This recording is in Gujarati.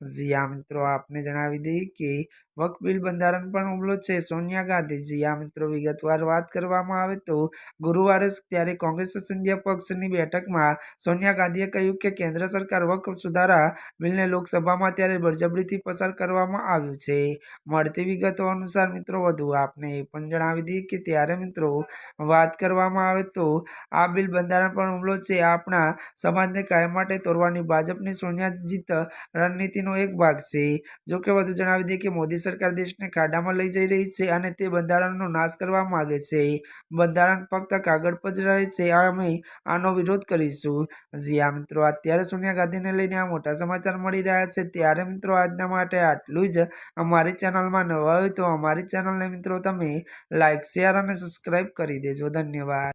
જીયા મિત્રો, આપને જણાવી દઈએ કે વક બિલ બંધારણ પણ હુમલો છે. સોનિયા ગાંધી જીયા મિત્રો, વિગતવાર વાત કરવામાં આવે તો ગુરુવારે ત્યારે કોંગ્રેસ સંઘીય પક્ષની બેઠકમાં સોનિયા ગાંધીએ કહ્યું કે કેન્દ્ર સરકાર વક સુધારા બિલને લોકસભામાં ત્યારે બળજબરીથી પસાર કરવામાં આવ્યું છે. મળતી વિગતો અનુસાર મિત્રો, વધુ આપને એ પણ જણાવી દઈએ કે ત્યારે મિત્રો વાત કરવામાં આવે તો આ બિલ બંધારણ પણ હુમલો છે. આપણા સમાજને કાયમ માટે તોડવાની ભાજપની સોનિયા જીત રણનીતિનો એક ભાગ છે. જો કે વધુ જણાવી દઈએ કે મોદી સરકાર દેશને ખાડામાં લઈ જઈ રહી છે અને તે બંધારણનો નાશ કરવા માંગે છે. બંધારણ ફક્ત કાગળ પર જ રહે છે. અમે આનો વિરોધ કરીશું. જી આ મિત્રો, અત્યારે સોનિયા ગાંધીને લઈને આ મોટા સમાચાર મળી રહ્યા છે. ત્યારે, મિત્રો, આજના માટે આટલું જ. અમારી ચેનલમાં નવા હોય તો અમારી ચેનલને, મિત્રો, તમે લાઇક શેર અને સબસ્ક્રાઈબ કરી દેજો. ધન્યવાદ.